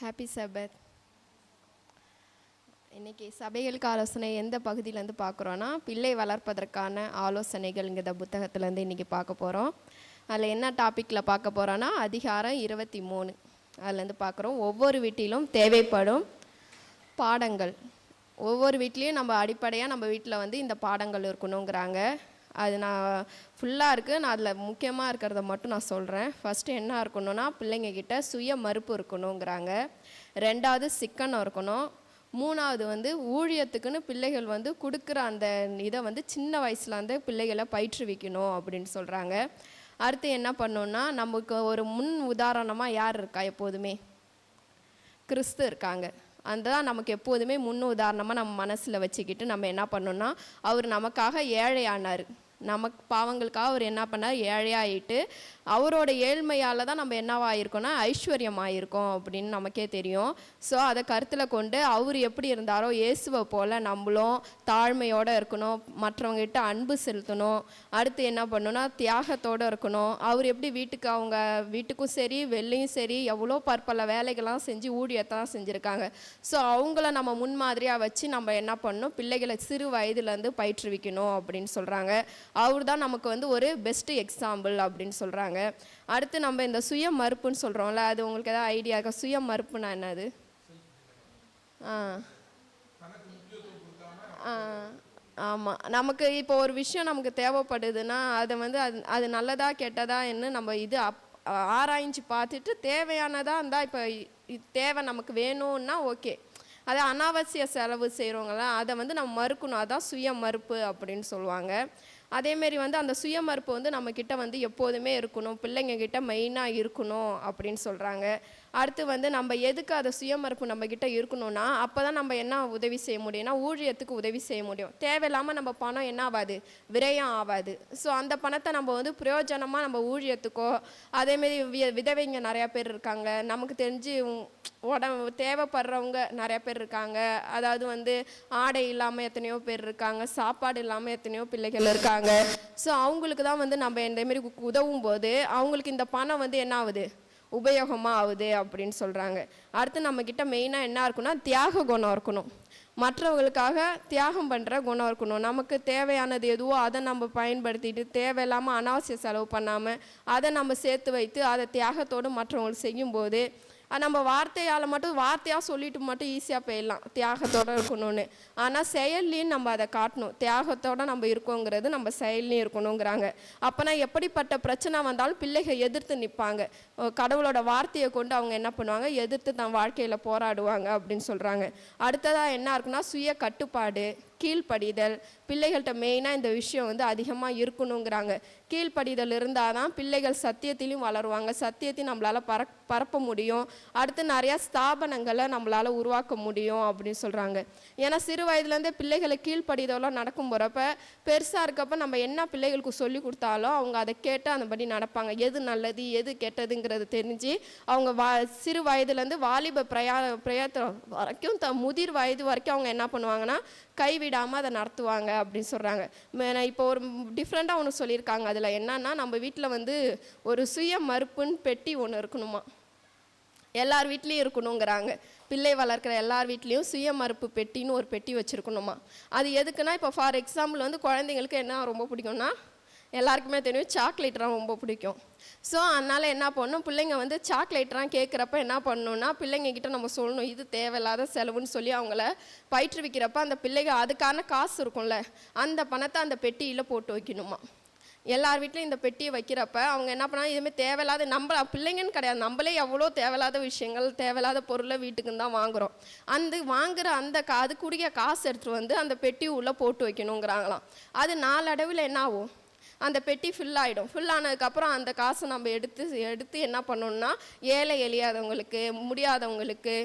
Happy சபத் இன்னைக்கு சபைகளுக்கு ஆலோசனை எந்த பகுதியிலேருந்து பார்க்குறோன்னா பிள்ளை வளர்ப்பதற்கான ஆலோசனைகள்ங்கிற புத்தகத்துலேருந்து இன்றைக்கி பார்க்க போகிறோம் அதில் என்ன டாப்பிக்கில் பார்க்க போகிறோன்னா அதிகாரம் இருபத்தி மூணு. அதுலேருந்து பார்க்குறோம். ஒவ்வொரு வீட்டிலும் தேவைப்படும் பாடங்கள். ஒவ்வொரு வீட்லேயும் நம்ம அடிப்படையாக நம்ம வீட்டில் வந்து இந்த பாடங்கள் இருக்கணுங்கிறாங்க. அது நான் ஃபுல்லாக இருக்குது நான் அதில் முக்கியமாக இருக்கிறத மட்டும் நான் சொல்கிறேன் ஃபஸ்ட்டு என்ன இருக்கணும்னா பிள்ளைங்கக்கிட்ட சுய மறுப்பு இருக்கணுங்கிறாங்க. ரெண்டாவது சிக்கனம் இருக்கணும். மூணாவது வந்து ஊழியத்துக்குன்னு பிள்ளைகள் வந்து கொடுக்குற அந்த இதை வந்து சின்ன வயசுலேருந்தே பிள்ளைகளை பயிற்றுவிக்கணும் அப்படின்னு சொல்கிறாங்க அடுத்து என்ன பண்ணோன்னா நமக்கு ஒரு முன் உதாரணமாக யார் இருக்கா எப்போதுமே? கிறிஸ்து இருக்காங்க. அதுதான் நமக்கு எப்போதுமே முன் உதாரணமாக நம்ம மனசில் வச்சுக்கிட்டு நம்ம என்ன பண்ணோன்னா அவர் நமக்காக ஏழையானார். நமக்கு பாவங்களுக்காக அவர் என்ன பண்ணார்? ஏழையாயிட்டு அவரோட ஏழ்மையால் தான் நம்ம என்னவாயிருக்கோம்னா ஐஸ்வர்யமாயிருக்கோம் அப்படின்னு நமக்கே தெரியும். ஸோ அதை கருத்தில் கொண்டு அவர் எப்படி இருந்தாரோ இயேசுவை போல் நம்மளும் தாழ்மையோடு இருக்கணும் மற்றவங்ககிட்ட அன்பு செலுத்தணும். அடுத்து என்ன பண்ணணும்னா தியாகத்தோடு இருக்கணும். அவர் எப்படி வீட்டுக்கு அவங்க வீட்டுக்கும் சரி வெளிலையும் சரி எவ்வளோ பற்பல வேலைகள்லாம் செஞ்சு ஊழியத்தான் செஞ்சுருக்காங்க. ஸோ அவங்கள நம்ம முன்மாதிரியாக வச்சு நம்ம என்ன பண்ணணும் பிள்ளைகளை சிறு வயதுலேருந்து பயிற்றுவிக்கணும் அப்படின்னு சொல்கிறாங்க அவர் தான் நமக்கு வந்து ஒரு பெஸ்ட் எக்ஸாம்பிள் அப்படின்னு சொல்கிறாங்க அடுத்து நம்ம இந்த சுய மறுப்புன்னு சொல்கிறோம்ல அது உங்களுக்கு எதாவது ஐடியா இருக்கா? சுய மறுப்புனா என்னது? ஆ. ஆ. ஆமாம் நமக்கு இப்போ ஒரு விஷயம் நமக்கு தேவைப்படுதுன்னா அதை வந்து அது அது நல்லதா கெட்டதா என்ன நம்ம இது அப் ஆராய்ஞ்சு பார்த்துட்டு தேவையானதா இருந்தால் இப்போ தேவை நமக்கு வேணும்னா ஓகே. அது அனாவசிய செலவு செய்கிறவங்கள அதை வந்து நம்ம மறுக்கணும். அதான் சுய மறுப்பு அப்படின்னு சொல்லுவாங்க. அதேமாரி வந்து அந்த சுயமறுப்பு வந்து நம்மக்கிட்ட வந்து எப்போதுமே இருக்கணும். பிள்ளைங்க கிட்ட மெயினாக இருக்கணும் அப்படின்னு சொல்கிறாங்க அடுத்து வந்து நம்ம எதுக்கு அதை சுயமறுப்பு நம்மக்கிட்ட இருக்கணும்னா அப்போ தான் நம்ம என்ன உதவி செய்ய முடியும்னா ஊழியத்துக்கு உதவி செய்ய முடியும்? தேவையில்லாமல் நம்ம பணம் என்ன ஆகாது? விரயம் ஆகாது. ஸோ அந்த பணத்தை நம்ம வந்து பிரயோஜனமாக நம்ம ஊழியத்துக்கோ அதேமாரி விதவைங்க நிறையா பேர் இருக்காங்க. நமக்கு தெரிஞ்சு உடம்பு தேவைப்படுறவங்க நிறைய பேர் இருக்காங்க. அதாவது வந்து ஆடை இல்லாமல் எத்தனையோ பேர் இருக்காங்க. சாப்பாடு இல்லாமல் எத்தனையோ பிள்ளைகள் இருக்காங்க. ஸோ அவங்களுக்கு தான் வந்து நம்ம இந்தமாரி உதவும் போது அவங்களுக்கு இந்த பணம் வந்து என்ன ஆகுது? உபயோகமாக ஆகுது அப்படின்னு சொல்கிறாங்க அடுத்து நம்மக்கிட்ட மெயினாக என்ன இருக்குன்னா தியாக குணம் இருக்கணும். மற்றவங்களுக்காக தியாகம் பண்ணுற குணம் இருக்கணும். நமக்கு தேவையானது எதுவோ அதை நம்ம பயன்படுத்திட்டு தேவையில்லாமல் அனாவசிய செலவு பண்ணாமல் அதை நம்ம சேர்த்து வைத்து அதை தியாகத்தோடு மற்றவங்களுக்கு செய்யும்போது நம்ம வார்த்தையால் மட்டும் வார்த்தையாக சொல்லிட்டு மட்டும் ஈஸியாக போயிடலாம். தியாகத்தோடு இருக்கணும்னு. ஆனால் செயல்லையும் நம்ம அதை காட்டணும். தியாகத்தோடு நம்ம இருக்கோங்கிறது நம்ம செயல்லையும் இருக்கணுங்கிறாங்க. அப்போனா எப்படிப்பட்ட பிரச்சனை வந்தாலும் பிள்ளைகள் எதிர்த்து நிற்பாங்க. கடவுளோட வார்த்தையை கொண்டு அவங்க என்ன பண்ணுவாங்க? எதிர்த்து தன் வாழ்க்கையில் போராடுவாங்க அப்படின்னு சொல்கிறாங்க அடுத்ததாக என்ன இருக்குன்னா சுய கட்டுப்பாடு கீழ்ப்படிதல். பிள்ளைகள்கிட்ட மெயினாக இந்த விஷயம் வந்து அதிகமாக இருக்கணுங்கிறாங்க. கீழ்ப்படிதல் இருந்தால் தான் பிள்ளைகள் சத்தியத்திலையும் வளருவாங்க. சத்தியத்தையும் நம்மளால் பர பரப்ப முடியும். அடுத்து நிறையா ஸ்தாபனங்களை நம்மளால் உருவாக்க முடியும் அப்படின்னு சொல்கிறாங்க ஏன்னா சிறு வயதுலேருந்தே பிள்ளைகளை கீழ்ப்படிதெல்லாம் நடக்கும் போகிறப்ப பெருசாக இருக்கப்ப நம்ம என்ன பிள்ளைகளுக்கு சொல்லி கொடுத்தாலும் அவங்க அதை கேட்டு அந்தபடி நடப்பாங்க. எது நல்லது எது கெட்டதுங்கிறது தெரிஞ்சு அவங்க வா சிறு வயதுலேருந்து வாலிப பிரயா பிரயத்தனம் வரைக்கும் த முதிர் வயது வரைக்கும் அவங்க என்ன பண்ணுவாங்கன்னா கைவிடாமல் அதை நடத்துவாங்க அப்படின்னு சொல்கிறாங்க நான் இப்போ ஒரு டிஃப்ரெண்ட்டாக ஒன்று சொல்லியிருக்காங்க. அதில் என்னன்னா நம்ம வீட்டில் வந்து ஒரு சுய மறுப்புன்னு பெட்டி ஒன்று இருக்கணுமா? எல்லார் வீட்லேயும் இருக்கணுங்கிறாங்க. பிள்ளை வளர்க்குற எல்லார் வீட்லேயும் சுய மறுப்பு பெட்டின்னு ஒரு பெட்டி வச்சுருக்கணுமா? அது எதுக்குன்னா இப்போ ஃபார் எக்ஸாம்பிள் வந்து குழந்தைங்களுக்கு என்ன ரொம்ப பிடிக்கும்னா எல்லாருக்குமே தெரியும் சாக்லேட்லாம் ரொம்ப பிடிக்கும். ஸோ அதனால் என்ன பண்ணணும் பிள்ளைங்க வந்து சாக்லேட்லாம் கேட்குறப்ப என்ன பண்ணணும்னா பிள்ளைங்கக்கிட்ட நம்ம சொல்லணும் இது தேவையில்லாத செலவுன்னு சொல்லி அவங்கள பயிற்றுவிக்கிறப்ப அந்த பிள்ளைங்க அதுக்கான காசு இருக்கும்ல அந்த பணத்தை அந்த பெட்டியில் போட்டு வைக்கணுமா? எல்லார் வீட்லையும் இந்த பெட்டியை வைக்கிறப்ப அவங்க என்ன பண்ணாங்க இதுமாதிரி தேவையில்லாத நம்ம பிள்ளைங்கன்னு கிடையாது. நம்மளே எவ்வளோ தேவையில்லாத விஷயங்கள் தேவையில்லாத பொருளை வீட்டுக்கு தான் வாங்குறோம். அந்த வாங்குகிற அந்த கா அதுக்குரிய காசு எடுத்துகிட்டு வந்து அந்த பெட்டி உள்ளே போட்டு வைக்கணுங்கிறாங்களாம். அது நாளடைவில் என்ன ஆகும்? அந்த பெட்டி ஃபில் ஆகிடும் ஃபில் ஆனதுக்கப்புறம் அந்த காசை நம்ம எடுத்து எடுத்து என்ன பண்ணணும்னா ஏழை எளியாதவங்களுக்கு முடியாதவங்களுக்கு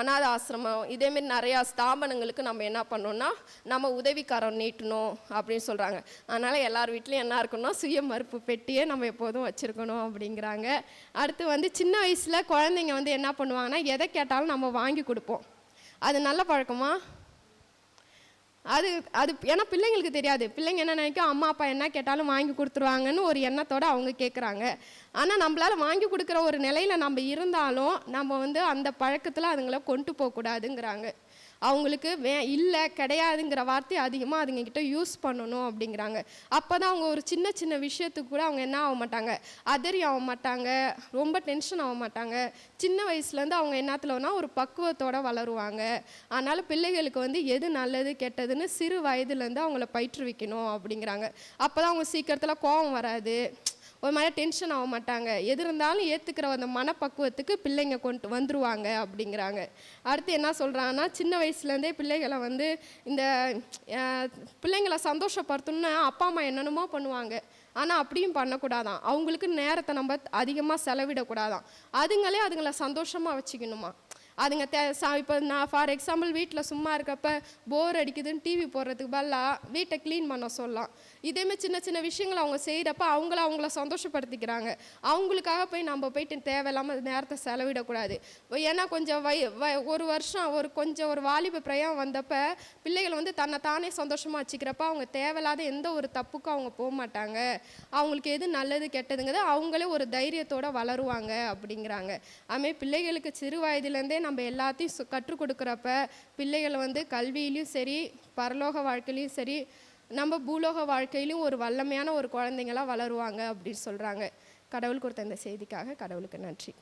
அனாத ஆசிரமம் இதேமாரி நிறையா ஸ்தாபனங்களுக்கு நம்ம என்ன பண்ணணும்னா நம்ம உதவிக்காரம் நீட்டணும் அப்படின்னு சொல்கிறாங்க அதனால் எல்லார் வீட்லேயும் என்ன இருக்கணும்னா சுய மறுப்பு பெட்டியே நம்ம எப்போதும் வச்சுருக்கணும் அப்படிங்கிறாங்க. அடுத்து வந்து சின்ன வயசில் குழந்தைங்க வந்து என்ன பண்ணுவாங்கன்னா எதை கேட்டாலும் நம்ம வாங்கி கொடுப்போம். அது நல்ல பழக்கமாக அது அது ஏன்னா பிள்ளைங்களுக்கு தெரியாது. பிள்ளைங்க என்ன நினைக்கும் அம்மா அப்பா என்ன கேட்டாலும் வாங்கி கொடுத்துருவாங்கன்னு ஒரு எண்ணத்தோடு அவங்க கேட்குறாங்க ஆனால் நம்மளால வாங்கி கொடுக்குற ஒரு நிலையில் நம்ம இருந்தாலும் நம்ம வந்து அந்த பழக்கத்தில் அதுங்களை கொண்டு போகக்கூடாதுங்கிறாங்க. அவங்களுக்கு வே இல்லை கிடையாதுங்கிற வார்த்தையை அதிகமாக அதுங்க கிட்ட யூஸ் பண்ணணும் அப்படிங்கிறாங்க. அப்போ தான் அவங்க ஒரு சின்ன சின்ன விஷயத்துக்கு கூட அவங்க என்ன ஆக மாட்டாங்க? அதறி ஆக மாட்டாங்க. ரொம்ப டென்ஷன் ஆக மாட்டாங்க. சின்ன வயசுலேருந்து அவங்க என்னத்துலனா ஒரு பக்குவத்தோட வளருவாங்க. அதனால் பிள்ளைகளுக்கு வந்து எது நல்லது கெட்டதுன்னு சிறு வயதுலேருந்து அவங்கள பயிற்றுவிக்கணும் அப்படிங்கிறாங்க. அப்போ தான் அவங்க சீக்கிரத்தில் கோபம் வராது. ஒரு மாதிரி டென்ஷன் ஆக மாட்டாங்க. எது இருந்தாலும் ஏற்றுக்கிற அந்த மனப்பக்குவத்துக்கு பிள்ளைங்க கொண்டு வந்துருவாங்க அப்படிங்கிறாங்க. அடுத்து என்ன சொல்கிறாங்கன்னா சின்ன வயசுலேருந்தே பிள்ளைகளை வந்து இந்த பிள்ளைங்களை சந்தோஷப்படுத்தணும்னு அப்பா அம்மா என்னென்னமோ பண்ணுவாங்க. ஆனால் அப்படியும் பண்ணக்கூடாதான். அவங்களுக்கு நேரத்தை நம்ம அதிகமாக செலவிடக்கூடாதான். அதுங்களே அதுங்களை சந்தோஷமாக வச்சுக்கணுமா? அதுங்க தே இப்போ நான் ஃபார் எக்ஸாம்பிள் வீட்டில் சும்மா இருக்கப்ப போர் அடிக்குதுன்னு டிவி போடுறதுக்கு பதிலாக வீட்டை க்ளீன் பண்ண சொல்லலாம். இதேமாதிரி சின்ன சின்ன விஷயங்களை அவங்க செய்கிறப்ப அவங்கள அவங்கள சந்தோஷப்படுத்திக்கிறாங்க. அவங்களுக்காக போய் நம்ம போயிட்டு தேவையில்லாமல் நேரத்தை செலவிடக்கூடாது. ஏன்னா கொஞ்சம் வய வ- ஒரு வருஷம் ஒரு கொஞ்சம் ஒரு வாலிப பிரயம் வந்தப்ப பிள்ளைகள் வந்து தன்னை தானே சந்தோஷமாக வச்சுக்கிறப்ப அவங்க தேவையில்லாத எந்த ஒரு தப்புக்கும் அவங்க போக மாட்டாங்க. அவங்களுக்கு எது நல்லது கெட்டதுங்கிறது அவங்களே ஒரு தைரியத்தோடு வளருவாங்க அப்படிங்கிறாங்க. அதுமாதிரி பிள்ளைகளுக்கு சிறு வயதுலேருந்தே நம்ம எல்லாத்தையும் சு- கற்றுக் கொடுக்குறப்ப பிள்ளைகள் வந்து கல்வியிலையும் சரி பரலோக வாழ்க்கையிலையும் சரி நம்ம பூலோக வாழ்க்கையிலும் ஒரு வல்லமையான ஒரு குழந்தைங்களா வளருவாங்க அப்படின்னு சொல்கிறாங்க கடவுள் கொடுத்த இந்த செய்திக்காக கடவுளுக்கு நன்றி.